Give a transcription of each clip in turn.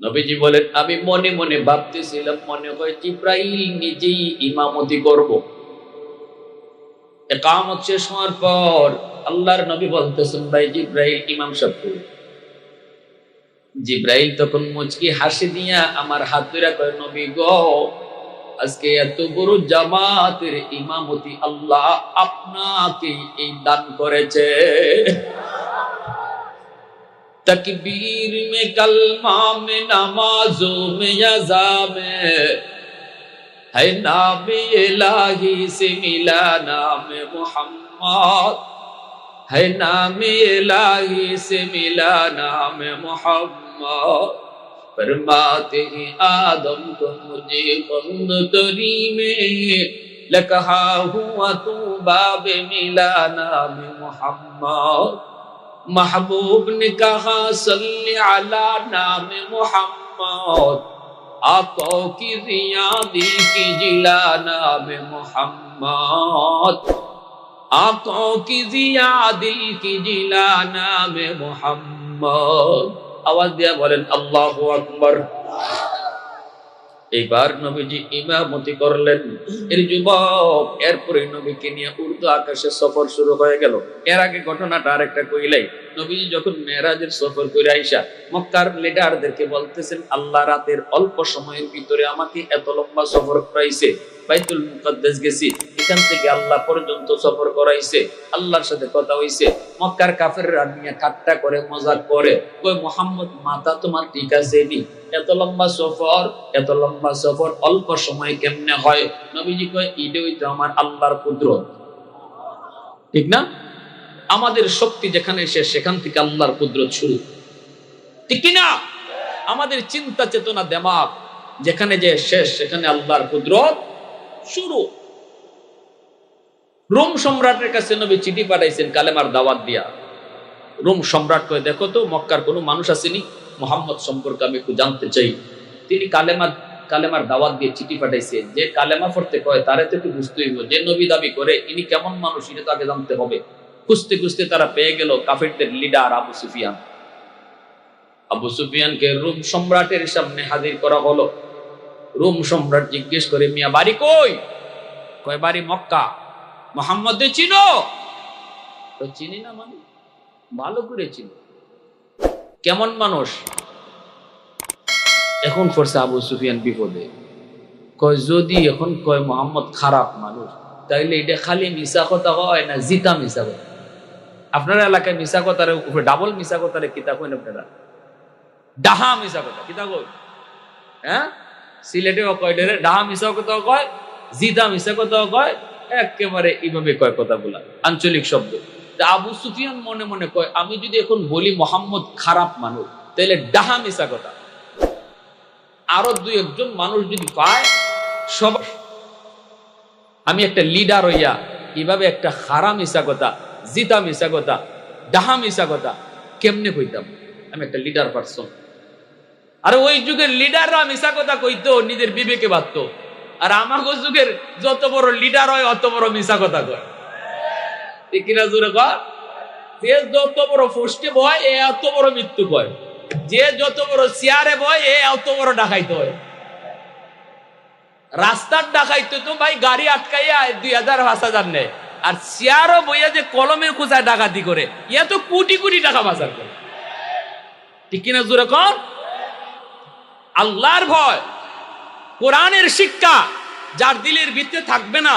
নবীজি বলেন, আমি মনে মনে ভাবতেছিলাম, মনে হয় জিব্রাইল নিজেই ইমামতি করব একামত শেষ হওয়ার পর আল্লাহর নবী বলতেছেন, ভাই জিব্রাইল ইমাম সাহেব কই?" জিব্রাইল তখন মুচকি হাসি দিয়া আমার হাত ধরে কয়, নবী গো, আজকে এত বড় জামাতের ইমামতি আল্লাহ আপনাকে এই দান করেছে تکبیر میں کلمہ میں نمازوں میں یزا میں ہے نام الہی سے ملا نام محمد ہے نام الہی سے ملا نام محمد فرماتے ہیں آدم کو مجھے بند دری میں لکہا ہوا تو باب ملا نام محمد محبوب نے کہا، صلی علی نام محمد۔ آقا کی ریادی کی جلا نام محمد۔ آنکھوں کی ریادی کی جلا نام محمد۔ آواز دیا بولیں اللہ اکبر۔ এইবার নবীজি ইমামতি করলেন। এর যুবক, এরপরে নবীকে নিয়ে উর্দু আকাশে সফর শুরু হয়ে গেল। এর আগে ঘটনাটা আরেকটা কইলাই, নবীজি যখন মেরাজের সফর করে আইসা, মক্কার লিডারদেরকে বলতেছেন, আল্লাহ রাতের অল্প সময়ের ভিতরে আমাকে এত লম্বা সফর করাইছে। বাইতুল মুকাদ্দাস গেছি এখান থেকে আল্লাহ পর্যন্ত সফর করাইছে, আল্লাহর সাথে কথা হইছে। মক্কার কাফেররা নিয়ে ঠাট্টা করে, মজাক করে কই মোহাম্মদ, মাথা তোমার ঠিক আছে নি? এত লম্বা সফর, এত লম্বা সফর, অল্প সময় কেমনে হয়? নবীজি কয়, ইডে হইতো আমার আল্লাহর কুদরত। ঠিক না? আমাদের শক্তি যেখানে শেষ সেখান থেকে আল্লাহর কুদরত শুরু। ঠিক কিনা? আমাদের চিন্তা চেতনা দেমাগ যেখানে যে শেষ, সেখানে আল্লাহর কুদরত শুরু। রোম সম্রাটের কাছে নবী চিঠি পাঠাইছেন কালেমার দাওয়াত দিয়া। রোম সম্রাট কয়ে, দেখো তো, মক্কার কোনো মানুষ আসেনি। মোহাম্মদ সম্পর্কে আমি একটু জানতে চাই। তিনি কালেমা, কালেমার দাওয়াত দিয়ে চিঠি পাঠাইছে যে কালেমা পড়তে কয়, তারে তো একটু বুঝতে হইব। যে নবী দাবি করে, ইনি কেমন মানুষ, এটা তো আগে জানতে হবে। খুঁজতে খুঁজতে তারা পেয়ে গেল কাফেরদের লিডার আবু সুফিয়ান। আবু সুফিয়ানকে রোম সম্রাটের সামনে হাজির করা হলো। রোম সম্রাট জিজ্ঞেস করে, মিয়া বাড়ি কই? কয়, বাড়ি মক্কা। মোহাম্মদ চিনো? চিনি না মানে? ভালো করে চিনি। কেমন মানুষ? এখন করছে আবু সুফিয়ান বিপদে। কয়, যদি এখন কয় মোহাম্মদ খারাপ মানুষ, তাইলে এটা খালি মিশা কথা হয় না জিতা মিশা কথা? আপনার এলাকায় মিশা কথার উপরে, ডাবল মিশা কথার কিতাব কইন আপনারা? ডাহা মিশা কথা কই হ্যাঁ? সিলেটে কয়, ডাহা মিশা কথা কয় জিদা মিশা কথা কয় একেবারে এইভাবে কয় কথাগুলা আঞ্চলিক শব্দ। আবু সুফিয়ান মনে মনে কয়, আমি যদি এখন বলি মোহাম্মদ খারাপ মানুষ, তাহলে ডাহা মিশা কথা। আরও দুই একজন মানুষ যদি পায় সব আমি একটা লিডার হইয়া কীভাবে একটা খারা মিশা কথা, জিতা মিশা কথা, ডাহা মিশা কথা কেমনে কইতাম? আমি একটা লিডার পারসন আর ওই যুগের লিডাররা মিশা কথা কইতো, নিজের বিবেকে বাঁধত। আর আমাকে যুগের যত বড় লিডার হয়, অত বড় মিশা কথা কয়। ঠিক কিনা জোরে কয়? যে যত বড় ফোস্টে বয়, এ এত বড় মৃত্যু কয়। যে যত বড় চেয়ারে বয়, এ এত বড় ডাকাইতে হয়। রাস্তার ডাকাইতে তো ভাই গাড়ি আটকাইয়া দুই হাজার, পাঁচ হাজার নেয়। আর চেয়ারও বইয়া যে কলমে খুঁজায় ডাকাতি করে ইয়া তো কোটি কোটি টাকা বাজার করে। ঠিক কিনা জোরে কর আল্লাহর ভয়। কোরআনের শিক্ষা যার দিলের ভিতরে থাকবে না,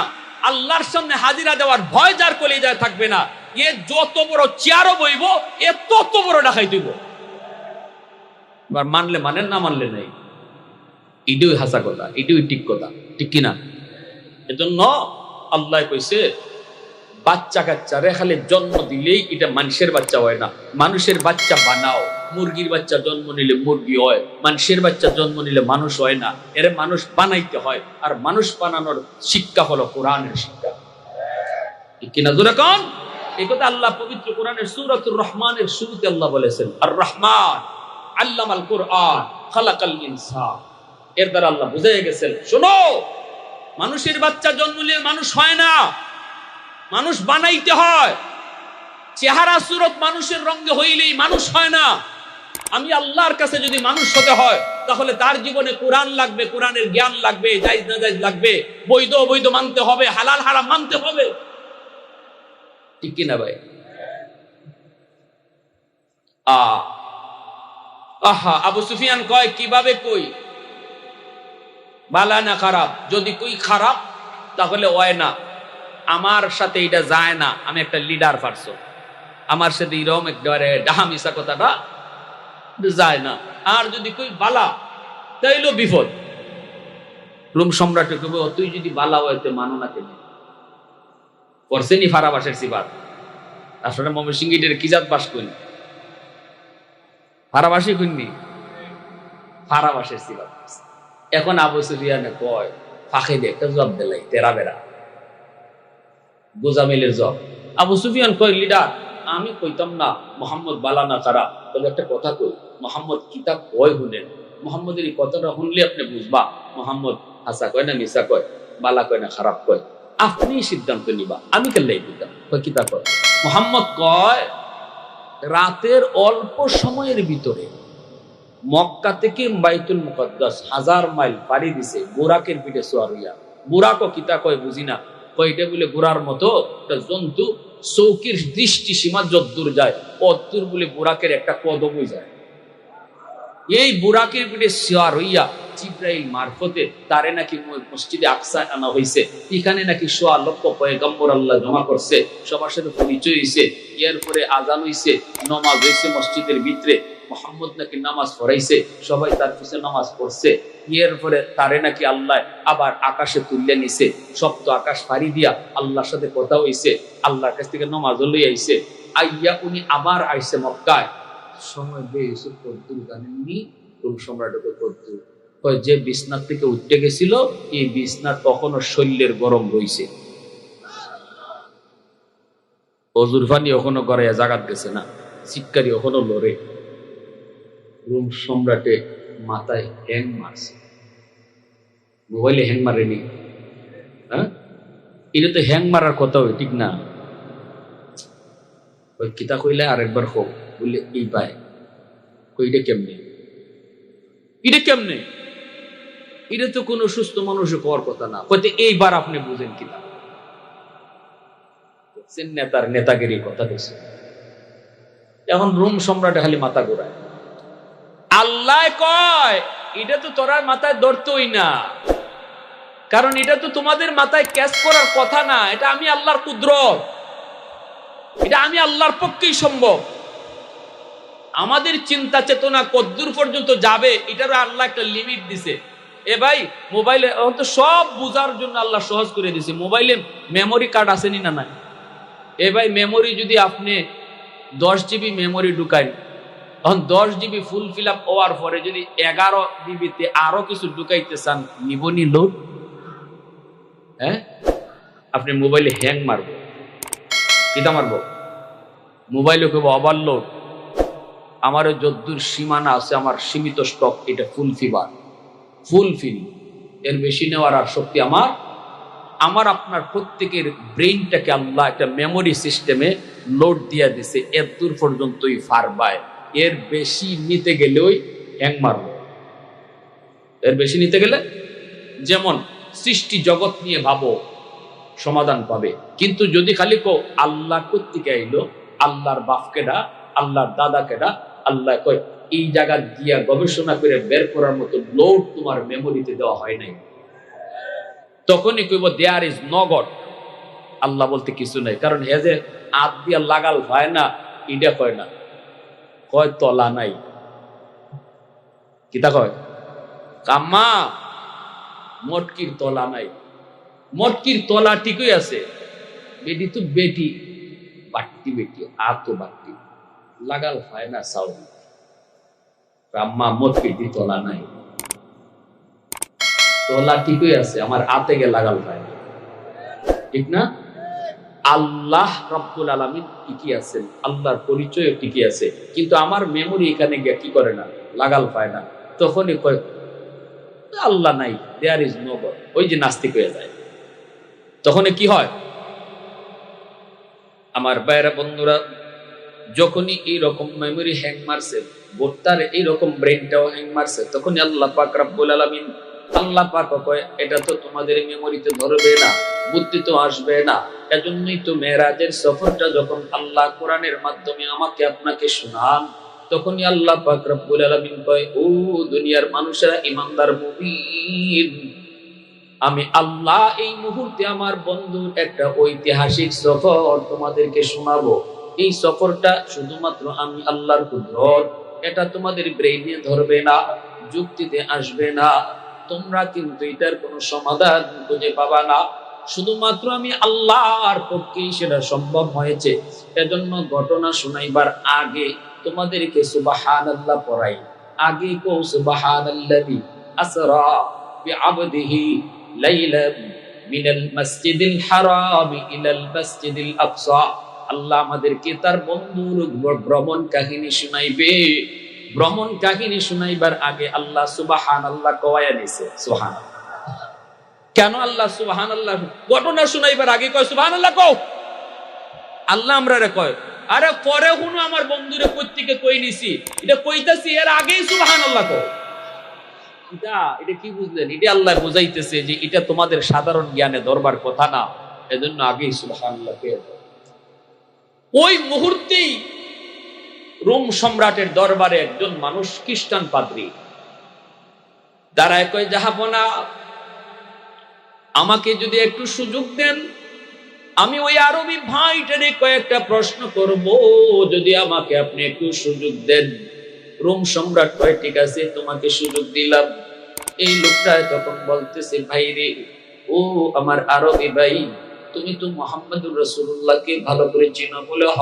আল্লাহর সামনে হাজিরা দেওয়ার ভয় যার কলিজায় থাকবে না, এ যত বড় চেয়ারও বইব, এ তত বড় ডাকাই দিব। এবার মানলে মানেন, না মানলে নেই। ইডুই হাসা কথা ইডুই ঠিক কথা, ঠিক কিনা? এজন্য আল্লাহ কইছে বাচ্চা কাচ্চারে খালি জন্ম দিলেই এটা মানুষের বাচ্চা হয় না, মানুষের বাচ্চা বানাও। মুরগির বাচ্চা জন্ম নিলে মুরগি হয় মানুষের বাচ্চা জন্ম নিলে মানুষ হয় না। এর মানুষ বানাইতে হয়, আর মানুষ বানানোর শিক্ষা হলো কোরআনের শিক্ষা। আল্লাহ পবিত্র রহমানের শুরুতে আল্লাহ বলেছেন আর রহমান আল্লাহ আল কোরআন এর দ্বারা আল্লাহ গেছেন মানুষের বাচ্চা জন্ম নিলে মানুষ হয় না। মানুষ বানাইতে হয়। চেহারা সুরত মানুষের রঙে হইলেই মানুষ হয় না। আমি আল্লাহর কাছে যদি মানুষ হতে হয়, তাহলে তার জীবনে কোরআন লাগবে, কোরআনের জ্ঞান লাগবে জাইজ না জাইজ লাগবে। বৈধ অবৈধ মানতে হবে, হালাল হারাম মানতে হবে। ঠিক কিনা ভাই? আহা, আবু সুফিয়ান কয়, কীভাবে কই? বালা না খারাপ? যদি কই খারাপ, তাহলে হয় না। আমার সাথে এটা যায় না। আমি একটা লিডার পারছ আমার সাথে এরকম একেবারে ডাহা মিশা কথাটা যায় না। আর যদি কই, বালা, তাইলো বিপদ। রুম সম্রাটে কবে তুই যদি বালা হইতে মানো না কেন? করছেনি ফারাবাসের সিবাত আসলে মমি সিংহিটের কি জাত বাস করি ফারাবাসী কইনি ফারাবাসের করছে। এখন আবু সুফিয়ানে কয়, ফাঁকে দিয়ে একটা জব দিলাই, তেরা বেড়া। গোজামিলের জব। আবু সুফিয়ান কয়, লিডার আমি কইতাম না, মোহাম্মদ বালানা তারা। তবে একটা কথা কই, মোহাম্মদ কিতাব কয় শুনেন মোহাম্মদের এই কথাটা শুনলে আপনি বুঝবা, মোহাম্মদ হাসা কয় না মিসা কয়, বালা কয় না খারাপ কয়? আপনি সিদ্ধান্ত নিবা, আমি কেল্লাই দিতাম কয় কিতাব কয়? মোহাম্মদ কয়, রাতের অল্প সময়ের ভিতরে মক্কা থেকে বাইতুল মুকদ্দাস হাজার মাইল পাড়ি দিছে, বুরাকের পিঠে সোয়ার হইয়া বুরাকও কিতা কয় বুঝি না বলে মতো? একটা জন্তু, চৌকির দৃষ্টি সীমা যদ্দূর যায় অদ্দূর বলে বুরাকের একটা যায়। এই বুরাকের পিঠে হইয়া মারফতে তারে নাকি মসজিদে আকসায় আনা হয়েছে এখানে নাকি সোয়া লক্ষ পয়গম্বর আল্লাহ জমা করছে, সবার সাথে পরিচয় হয়েছে এর পরে আজান হইছে, নমাজ হয়েছে মসজিদের ভিতরে মোহাম্মদ নাকি নামাজ পড়াইছে, সবাই তার পিছনে নামাজ পড়ছে। এর পরে তারে নাকি আল্লাহ আবার আকাশে তুললে নিছে সপ্ত আকাশ পাড়ি দিয়া আল্লাহর সাথে কথা হইছে, আল্লাহর কাছ থেকে নমাজ লই আইছে। আইয়া উনি আবার আইছে মক্কায়। সময় বেশি কদ্দুর জানেননি রুম সম্রাটকে কদ্দুর। যে বিছনার থেকে উঠতে গেছিল, এই বিছনা তখনও শরীরের গরম রইছে। অজুর পানি এখনও করে জাগাত গেছে না চিৎকারি এখনও লড়ে। রুম সম্রাটে মাথায় হ্যাং মারছে। মোবাইলে হ্যাং মারেনি। হ্যাঁ? এটা তো হ্যাং মারার কথা হয়, ঠিক না? ওই কিতা কইলে আরেকবার হোক বললে এই পায় কইটা কেমনে? এটা কেমনে? এটা তো কোনো সুস্থ মানুষের হওয়ার কথা না। হয়তো এইবার আপনি বুঝেন কিনা? নেতার নেতাগিরি কথা দেখছেন। এখন রোম সম্রাট খালি মাথা ঘোরায়। আল্লাহ কয়, এটা তো তোরার মাথায় ধরতই না। কারণ এটা তো তোমাদের মাথায় ক্যাচ করার কথা না। এটা আমি আল্লাহর কুদরত। এটা আমি আল্লাহর পক্ষেই সম্ভব। আমাদের চিন্তা চেতনা কদ্দূর পর্যন্ত যাবে, এটারও আল্লাহ একটা লিমিট দিছে। এ ভাই মোবাইলে তো সব বুঝার জন্য আল্লাহ সহজ করে দিছে। মোবাইলে মেমোরি কার্ড আসেনি না নাই? এ ভাই মেমোরি যদি আপনি দশ জিবি মেমোরি ঢুকাই তখন দশ জিবি ফুল ফিল আপ হওয়ার পরে যদি এগারো জিবিতে আরও কিছু ঢুকাইতে চান, নিবনি লোড হ্যাঁ? আপনি মোবাইলে হ্যাং মারবো। কিতা মারবো? মোবাইলে কেবল ওভারলোড আমার যদ্দূর সীমানা আছে, আমার সীমিত স্টক এটা ফুল ফিবার ফুল ফিল এর বেশি নেওয়ার আর শক্তি আমার আমার আপনার প্রত্যেকের ব্রেইনটাকে আল্লাহ একটা মেমোরি সিস্টেমে লোড দিয়া দিছে, এর দূর পর্যন্তই ফারবায় এর বেশি নিতে গেলেই হ্যাং মারব। এর বেশি নিতে গেলে যেমন সৃষ্টি জগৎ নিয়ে ভাবো, সমাধান পাবে। কিন্তু যদি খালি কো আল্লাহ কর্তিকে আইলো, আল্লাহর বাপকেডা আল্লাহর দাদাকেডা আল্লাহ কয়, এই জায়গা দিয়া গবেষণা করে বের করার মতো লোড তোমার মেমোরিতে দেওয়া হয় নাই। তখনই কইব দেয়ার ইজ নগট আল্লাহ বলতে কিছু নাই। কারণ হে যে আত দিয়া লাগাল হয় না, ইডা কয় না। কয় তলা নাই? কিতা কয়? কাম্মা, মটকির তলা নাই। মটকির তলা ঠিকই আছে বেটি তো বেটি বাট্টি বেটি, আতো বাট্টি। লাগাল হয় না সাউন্ড কাম্মা, মটকির তলা নাই। তলা ঠিকই আছে, আমার আতে গে লাগাল হয় ঠিক না? আল্লাহ রব্বুল আলমিন ঠিকই আছেন, আল্লাহর পরিচয় ঠিকই আছে। কিন্তু আমার মেমোরি এখানে গিয়ে কি করে না? লাগাল পায় না। তখনই কয়, আল্লাহ নাই দেয়ার ইজ নো গড ওই যে নাস্তিক হয়ে যায়। তখনই কি হয়? আমার বাইরা বন্ধুরা, যখনই এই রকম মেমোরি হ্যাং মারছে ভুট্টার এইরকম ব্রেনটাও হ্যাং মারছে তখন আল্লাহ পাক রাব্বুল আলামিন আল্লাহ পাক কয়, এটা তো তোমাদের মেমোরিতে ধরবে না, বুদ্ধি তো আসবে না। এজন্যই তো মেরাজের সফরটা যখন আল্লাহ কোরআনের মাধ্যমে আমাকে আপনাকে শোনান, তখনই আল্লাহ পাক রব্বুল আলামিন কয়, ও দুনিয়ার মানুষেরা, ইমানদার মুমিন, আমি আল্লাহ এই মুহূর্তে আমার বন্ধুর একটা ঐতিহাসিক সফর তোমাদেরকে শোনাবো। এই সফরটা শুধুমাত্র আমি আল্লাহর কুদরত, এটা তোমাদের ব্রেইনে ধরবে না, যুক্তিতে আসবে না। তোমরা কিন্তু এটার কোনো সমাধান খুঁজে পাবা না। শুধুমাত্র আমি আল্লাহর পক্ষেই সেটা সম্ভব হয়েছে। এজন্য ঘটনা শোনাইবার আগে তোমাদেরকে সুবাহান আল্লাহ পড়াই। আগে কো সুবাহান আল্লাহি আসরা বিআবদিহি লাইলাম মিনাল মসজিদিল হারাম ইলাল মসজিদিল আকসা। আল্লাহ আমাদেরকে তার বন্ধুর ভ্রমণ কাহিনী শুনাইবে। ভ্রমণ কাহিনী শুনাইবার আগে আল্লাহ সুবাহান আল্লাহ কওয়ায়া দিছে সুবহান কেন আল্লাহ সুবহান আল্লাহ ঘটনা শুনাইবার আগে কয় সুবহান আল্লাহ কও? আল্লাহ আমরা রে কয়, আরে পরে হুনো আমার বন্ধুরে কর্তিকে কই নিছি? এটা কইতাছি, এর আগেই সুবহান আল্লাহ কও। এটা এটা কি বুঝলেন? এটা আল্লাহ বুঝাইতেছে যে এটা তোমাদের সাধারণ জ্ঞানে দরবার কথা না, এজন্য আগেই সুবহান আল্লাহ ওই মুহূর্তেই রোম সম্রাটের দরবারে একজন মানুষ খ্রিস্টান পাদ্রী। দাঁড়ায় কয় যাহাবনা আমাকে যদি একটু সুযোগ দেন, আমি ওই আরবি ভাইটারে কয়েকটা প্রশ্ন করব, যদি আমাকে আপনি একটু সুযোগ দেন। রোম সম্রাট কয়, ঠিক আছে, তোমাকে সুযোগ দিলাম। এই লোকটা তখন বলতেছে, ভাই রে, ও আমার আরবি ভাই, তুমি তো মোহাম্মদুর রসুল্লাহকে ভালো করে চিনো বলে হ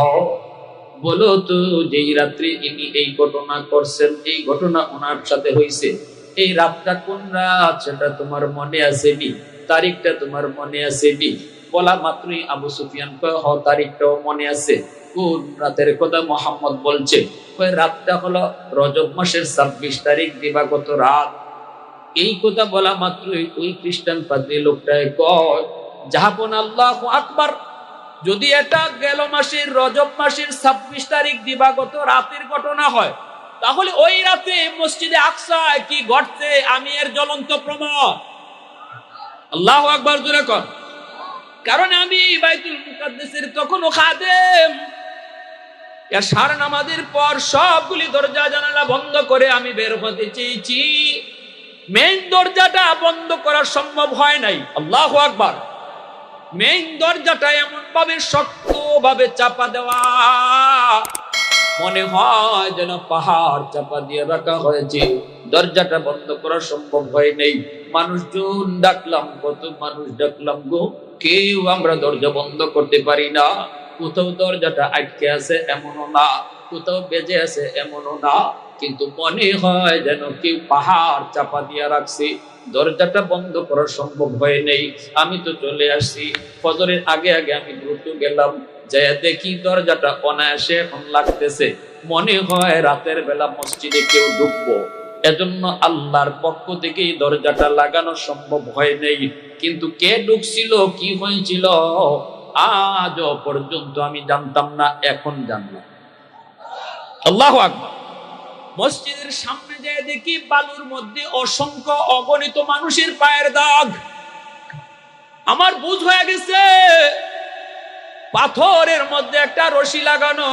বলো তো, যেই রাত্রে ইনি এই ঘটনা করছেন, এই ঘটনা ওনার সাথে হয়েছে এই রাতটা কোন রাত সেটা তোমার মনে আছে নি? তারিখটা তোমার মনে আছে নি? বলা মাত্রই আবু সুফিয়ান হ, তারিখটাও মনে আছে। কোন রাতের কথা মোহাম্মদ বলছে? কয়, রাতটা হলো রজব মাসের ছাব্বিশ তারিখ, দিবাগত রাত। এই কথা বলা মাত্রই ওই খ্রিস্টান পাদ্রী লোকটায় কয় জাহাপন আল্লাহ আকবার। যদি এটা গেল মাসের রজব মাসের ছাব্বিশ তারিখ দিবাগত রাতের ঘটনা হয়, তাহলে ওই রাতে মসজিদে আকসায় কি ঘটছে আমি এর জ্বলন্ত প্রমাণ। আল্লাহ আকবার জোরে কর। কারণ আমি বাইতুল মুকাদ্দেসের তখনও খাদেম। এর সার নামাজের পর সবগুলি দরজা জানালা বন্ধ করে আমি বের হতে চেয়েছি। মেইন দরজাটা বন্ধ করা সম্ভব হয় নাই। আল্লাহ আকবার। মেইন দরজাটা এমন ভাবে শক্ত ভাবে চাপা দেওয়া। মনে হয় যেন পাহাড় চাপা দিয়ে রাখা হয়েছে। দরজাটা বন্ধ করা সম্ভব হয় নাই। মানুষজন ডাকলাম, কত মানুষ ডাকলাম গো। কেউ আমরা দরজা বন্ধ করতে পারি না। কোথাও দরজাটা আটকে আছে এমনও না। কোথাও বেজে আছে এমনও না। কিন্তু মনে হয় যেন কেউ পাহাড় চাপা দিয়ে রাখছে। দরজাটা বন্ধ করা সম্ভব হয় নেই। আমি তো চলে আসি ফজরের আগে আগে আমি দ্রুত গেলাম। যে দেখি দরজাটা অনায়াসে এখন লাগতেছে। মনে হয় রাতের বেলা মসজিদে কেউ ঢুকবো। এজন্য আল্লাহর পক্ষ থেকে দরজাটা লাগানো সম্ভব হয় নেই। কিন্তু কে ঢুকছিল, কি হয়েছিল, আজও পর্যন্ত আমি জানতাম না, এখন জানলাম। আল্লাহ আকবার। মসজিদের সামনে যায় দেখি বালুর মধ্যে অসংখ্য অগণিত মানুষের পায়ের দাগ। আমার বুঝ হয়ে গেছে, পাথরের মধ্যে একটা রশি লাগানো।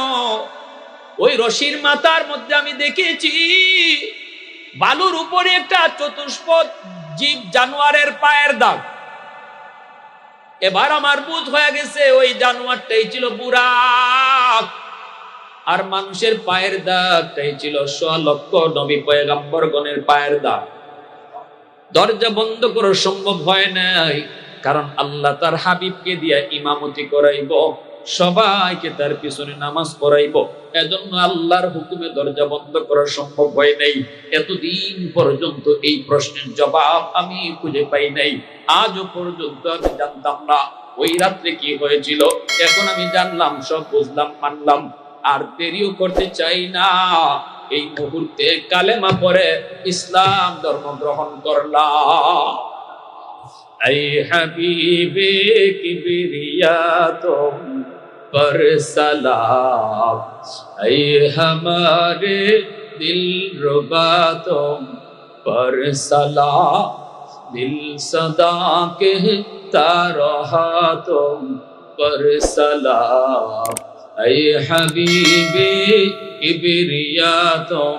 ওই রশির মাথার মধ্যে আমি দেখেছি বালুর উপরে একটা চতুষ্পদ জীব জানোয়ারের পায়ের দাগ। এবার আমার বুঝ হয়ে গেছে, ওই জানোয়ারটাই ছিল বুড়া। আর মানুষের পায়ের দাগটাই ছিল লক্ষ নবী পয়গাম্বরগণের পায়ের দাগ। দরজা বন্ধ করা সম্ভব হয় নাই, কারণ আল্লাহ তার হাবিবকে দিয়া ইমামতি করাইব, সবাইকে তার পিছনে নামাজ পড়াইব। এজন্য আল্লাহর হুকুমে দরজা বন্ধ করা সম্ভব হয় নাই। এতদিন পর্যন্ত এই প্রশ্নের জবাব আমি খুঁজে পাই নাই। আজও পর্যন্ত আমি জানতাম না। ওই রাত্রে কি হয়েছিল? এখন আমি জানলাম, সব বুঝলাম, মানলাম। আর দেরিও করতে চাই না এই মুহূর্তে কালেমা পরে ইসলাম ধর্ম গ্রহণ করলাম اے حبیب کبریا تم پر سلام اے ہمارے دل ربا تم پر سلام دل صدا کہتا رہا تم پر سلام اے حبیب کبریاتوں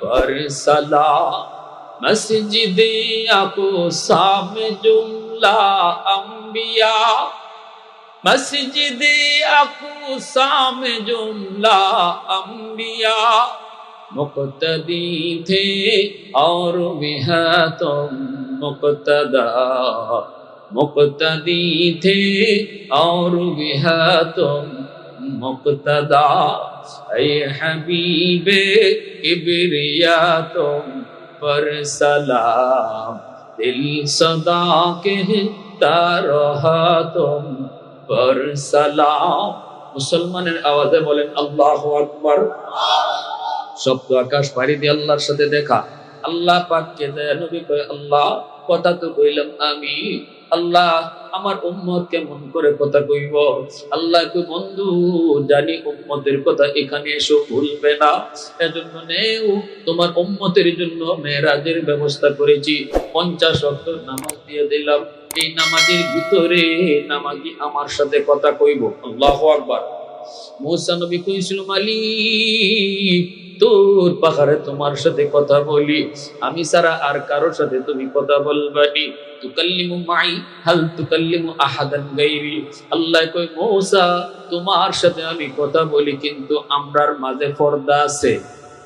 پر صلاح مسجد اقصا میں جملہ انبیاء مسجد اقصا میں جملہ انبیاء مقتدی تھے اور بھی ہے तुम مقتدا مقتدی थे और بھی ہے تم মুক্তদা হবিবে কিবরিয়া তুম পর সালাম। দিল সদা কেহতা রহা তুম পর সালাম। মুসলমানের আওয়াজে বলেন, আল্লাহ আকবর। শব্দ আকাশ পাড়ি দিয়ে আল্লাহর সাথে দেখা। আল্লাহ পাককে দেয় নবী করে আল্লাহ কথা তো কইলাম আমি আল্লাহ আমার উম্মত কেমন করে কথা কইব। আল্লাহ কই বন্ধু, জানি উম্মতের কথা এখানে এসে ভুলবে না। এজন্য নেও, তোমার উম্মতের জন্য মেয়েরাজের ব্যবস্থা করেছি। পঞ্চাশ অক্ট নামাজ দিয়ে দিলাম। এই নামাজের ভিতরে নামাজি আমার সাথে কথা কইব। আল্লাহ আকবার। মৌসা নবী কইছিল, মালিক তোর পাহাড়ে তোমার সাথে কথা বলি। আমি সারা আর কারোর সাথে তুমি কথা বলবানি তুকাল্লিমু মাই, হাল তুকাল্লিমু আহাদান গাইরি। আল্লাহ কই মৌসা, তোমার সাথে আমি কথা বলি, কিন্তু আমরার মাঝে পর্দা আছে।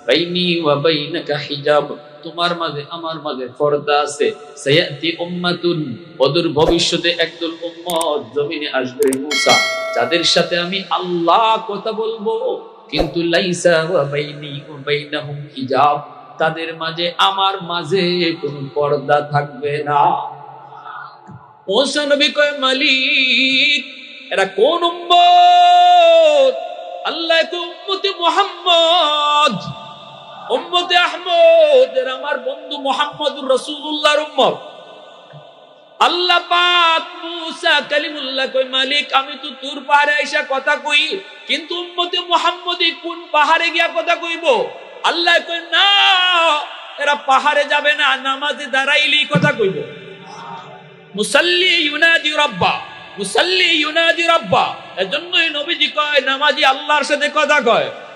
বাইনি ওয়া বাইনাকা হিজাব, তোমার মাঝে, আমার মাঝে পর্দা আছে। সায়াতি উম্মাতুন, অদূর ভবিষ্যতে একদল উম্মত জমিনে আসবে মুসা, যাদের সাথে আমি আল্লাহ কথা বলব। কিন্তু লাইসা ওয়া বাইনি ওয়া বাইনাহুম হিজাব। তাদের মাঝে, আমার মাঝে কোনো পর্দা থাকবে না। কয়, মালিক, এরা কোন উম্মত? আল্লাহ উম্মতে মুহাম্মদ। উম্মতে আহমদ, এর আমার বন্ধু মোহাম্মদুর রসুল্লাহর উম্মত। আল্লাহ মালিক, আমি তো তোর পাহাড়ে কথা কই, কিন্তু কোন গিয়া কথা কইব? আল্লাহ কই না, এরা পাহাড়ে যাবে না, নামাজে দাঁড়াইলেই কথা কইব। মুসাল্লি ইউনাদি রাব্বা, মুসাল্লি ইউনাদি রাব্বা, এজন্যই নবীজি কয়, নামাজি আল্লাহর সাথে কথা কয়।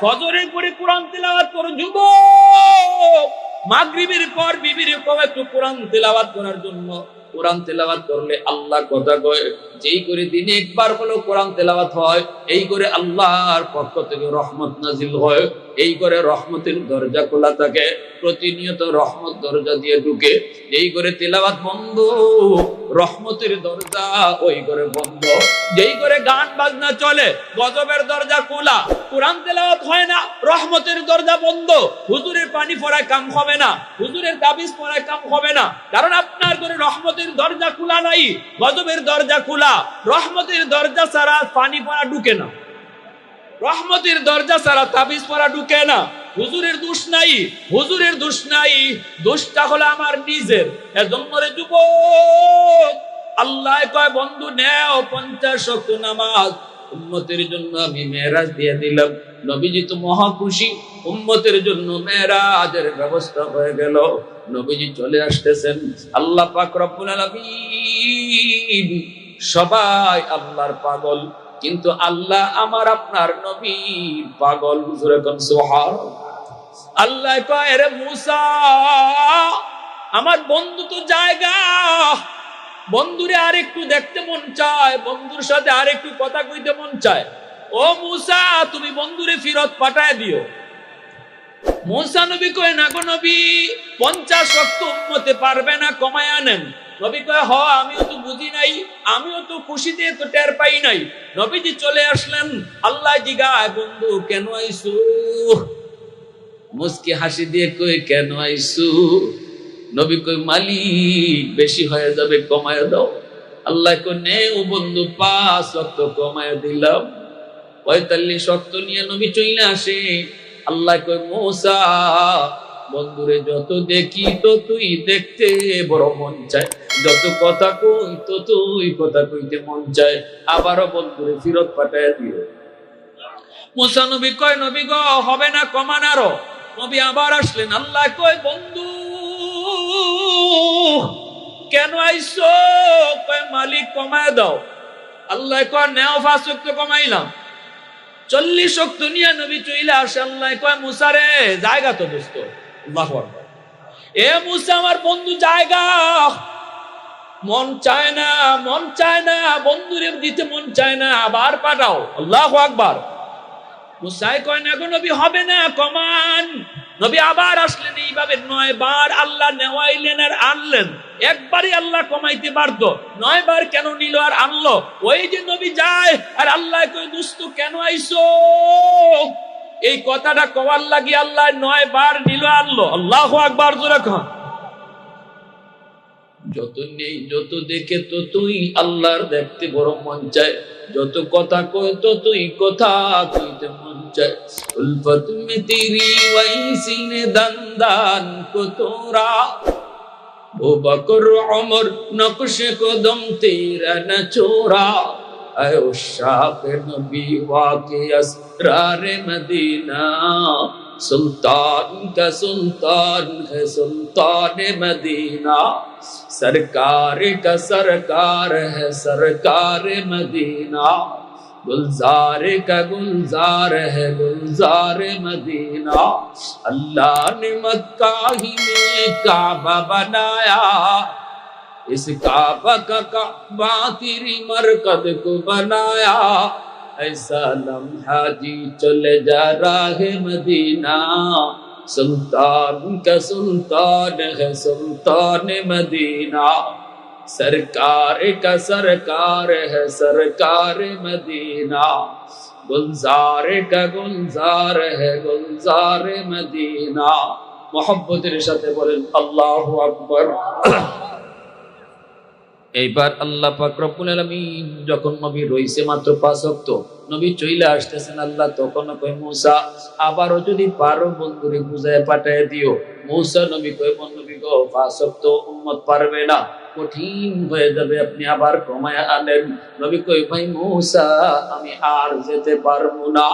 ফজরের পরে কোরআন তেলাওয়াত করো, যুবক! মাগরিবের পর বিবির কবে একটু কোরআন তেলাওয়াত করার জন্য। কোরআন তেলাওয়াত করলে আল্লাহ কথা কয় যেই করে দিনে একবার হলো কোরআন তেলাওয়াত হয়, এই করে আল্লাহর পক্ষ থেকে রহমত নাজিল হয়, এই করে রহমতের দরজা খোলা থাকে, প্রতিনিয়ত রহমত দরজা দিয়ে ঢুকে, এই করে তেলাওয়াত বন্ধ, রহমতের দরজা ওই করে বন্ধ, যেই করে গান বাজনা চলে, গজবের দরজা খোলা, কোরআন তেলাওয়াত হয় না, রহমতের দরজা বন্ধ, হুজুরের পানি পড়ায় কাম হবে না, হুজুরের তাবিজ পড়ায় কাম হবে না, কারণ আপনার করে রহমতের দরজা খোলা নাই, গজবের দরজা খোলা, রহমতের দরজা ছাড়া পানি পড়া ঢুকে না। রহমতের দরজা ছাড়া তাবিজ পড়া ঢুকে না। হুজুরের দোষ নাই, হুজুরের দোষ নাই, দোষটা হলো আমার নিজের। এজন্য রে যুবক, আল্লাহ কয়, বন্ধু, নেও পঞ্চাশ শক্ত নামাজ। উম্মতের জন্য আমি মেরাজ দিয়ে দিলাম। নবীজি তো মহা খুশি জন্য মেরাজের ব্যবস্থা হয়ে গেল। নবীজি চলে আসতেছেন। আল্লাহ পাক রব্বুল আলামিন সবাই আল্লাহর পাগল, কিন্তু আল্লাহ আমার আপনার নবী পাগল। কোন সুবহান আল্লাহ কয় রে মুসা, আমার বন্ধু তো জায়গা। বন্ধুরে আর একটু দেখতে মন চায়, বন্ধুর সাথে আর একটু কথা কইতে মন চায়। ও মুসা, তুমি বন্ধুরে ফিরত পাঠায় দিও। মুসা কয় না পঞ্চাশ কয় বুঝি নাই, আমিও তো খুশিতে টের পাই নাই। চলে আসলেন মুস্কি হাসি দিয়ে কই কেন আইসু? নবী কই মালিক, বেশি হয়ে যাবে, কমায় দাও। আল্লাহ কই নে ও বন্ধু, পাঁচ রক্ত কমায় দিলাম। পঁয়তাল্লিশ রক্ত নিয়ে নবী চলে আসে। আল্লাহ কই মৌসা, বন্ধুরে, যত দেখি তো তুই দেখতে বড় মন চায়। যত কথা কই তো তুই কথা কইতে মন চায়। আবারও বন্ধুরে ফিরত পাঠায় দিও। নবী কয়, নবী গ, হবে না কমান নবী আবার আসলেন, আল্লাহ কয়, বন্ধু, কেন আইসো? কয়, মালিক কমায় দাও। আল্লাহ কয়, নেও ফাঁস তো কমাইলাম। চল্লিশ শক্ত নিয়ে নবী চইলে আসে আল্লাহ, কয় মুসারে জায়গা তো দোস্ত। এ মুসা, আমার বন্ধু জায়গা। মন চায় না, মন চায় না, বন্ধুরে দিতে মন চায় না, আবার পাঠাও। আল্লাহ আকবার। মুসাই কয়, না গো নবী, হবে না, কমান। নবী আবার আসলেন, এইভাবে নয় বার আল্লাহ নেওয়াইলেন আর আনলেন। একবারই আল্লাহ কমাইতে পারতো নয় বার কেন নিল আর আনলো? ওই যে নবী যায়, আর আল্লাহ কই দুস্তু, কেন আইসো? এই কথাটা কওয়ার লাগি আল্লাহ নয় বার নিল আনলো। আল্লাহ আকবার, জোরে কন। যত নেই, যত দেখে তো তুই আল্লাহর দেখতে বড় মন চায়। যত কথা কয় তো তুই কথা কইতে الفت میں تیری ویسی نے دندان کو تورا وہ بکر عمر نقش کو دم تیرا نہ چورا۔ اے اشاق نبی واقع اسرار مدینہ۔ سلطان کا سلطان ہے سلطان مدینہ۔ سرکار کا سرکار ہے سرکار مدینہ۔ گلزار کا گلزار ہے، گلزار مدینہ۔ اللہ نے مکہ ہی میں کعبہ بنایا۔ اس کعبہ کا کعبہ تیری مرکز کو بنایا۔ ایسا لمحہ جی چلے جا راہ مدینہ۔ سلطان کا سلطان ہے، سلطان مدینہ۔ सरकार का सरकार है सरकार मदीना गुलजार का गुलजार है गुलजार मदीना মোহাম্মতের সাথে বলেন আল্লাহ আকবর এইবার আল্লাহ পাক রব্বুল আলামিন যখন নবী রইছে মাত্র পাঁচ ওয়াক্ত নবী চইলে আসতেছেন আল্লাহ তখন কই মূসা আবারও যদি পারো বন্ধুরে বুঝায় পাঠায় দিও মূসা নবী কই নবী গো পাঁচ ওয়াক্ত উম্মত পারবে না কঠিন হয়ে যাবে, আপনি আবার কমায় আনেন নবী কই ভাই মূসা, আমি আর যেতে পারব না।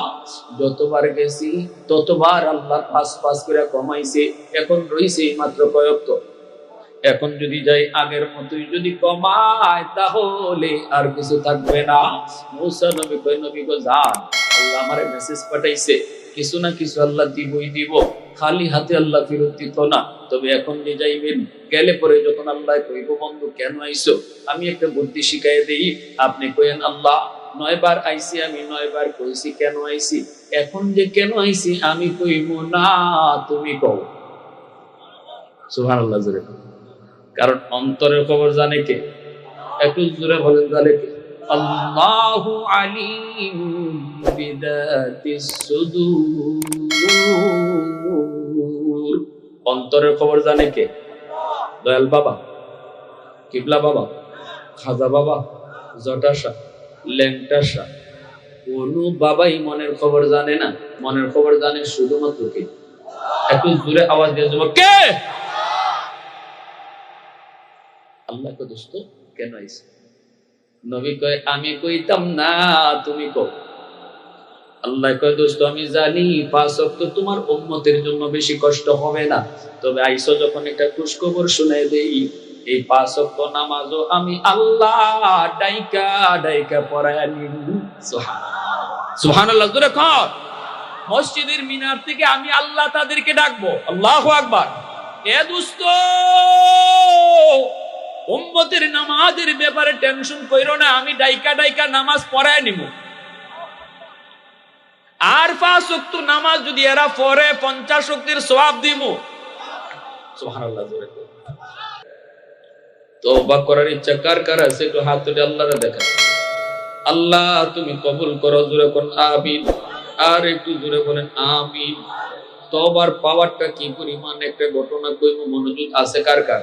যতবার গেছি, ততবার আল্লাহ পাঁচ পাঁচ করে কমাইছে এখন রইছে মাত্র কয়েক এখন যদি যাই আগের মতোই যদি কমায় তাহলে আর কিছু থাকবে না। মৌসা নবী কই নবী গো, যান। আল্লাহ আমারে মেসেজ পাঠাইছে। কিছু না কিছু আল্লাহ দিবই দিব। খালি হাতে আল্লাহ ফেরত দিত না। তবে এখন যে যাইবেন, গেলে পরে যখন আল্লাহ কইব, বন্ধু, কেন আইছো? আমি একটা বুদ্ধি শিখাই দেই। আপনি কইেন আল্লাহ নয় বার আইছি আমি নয় বার কইছি, কেন আইছি? এখন যে কেন আইছি আমি কইব না, তুমি কও। সুবহানাল্লাহ, জোরে কারণ অন্তরের খবর জানে কে? একটু জোরে বলেন জানে কে? আল্লাহু আলিম বিদাতিস সুদূর। অন্তরের খবর জানে কে? দয়াল বাবা, কিবলা বাবা, খাজা বাবা, জটাশা ল্যাংটাশা কোন বাবাই মনের খবর জানে না। মনের খবর জানে শুধুমাত্র কে? একটু জোরে আওয়াজ দিয়ে যাব কে? আল্লাহ কো দোস্ত? কেন আইছে নবী কয়, আমি কইতাম না, তুমি কও। আল্লাহ কয়, দোস্ত, আমি জানি পাঁচ ওয়াক্ত তোমার উম্মতের জন্য বেশি কষ্ট হবে না। তবে আইসো যখন একটা খুশখবর শুনাই দেই, এই পাঁচ ওয়াক্ত নামাজও আমি আল্লাহ ডাইকা ডাইকা পড়ায় নিন সুবহানাল্লাহ, জোরে কর। মসজিদের মিনার থেকে আমি আল্লাহ তাদেরকে ডাকবো। আল্লাহু আকবার। এ দোস্ত! উম্মতের নামাজের ব্যাপারে টেনশন কইরো না, আমি ডাইকা ডাইকা নামাজ পড়ায় নিব আর পাঁচ ওয়াক্ত নামাজ যদি এরা পড়ে, পঞ্চাশ শক্তির সওয়াব দিব আমিন। তবার পাওয়ারটা কি পরিমাণ? একটা ঘটনা কইব মনোযোগ আছে কার কার?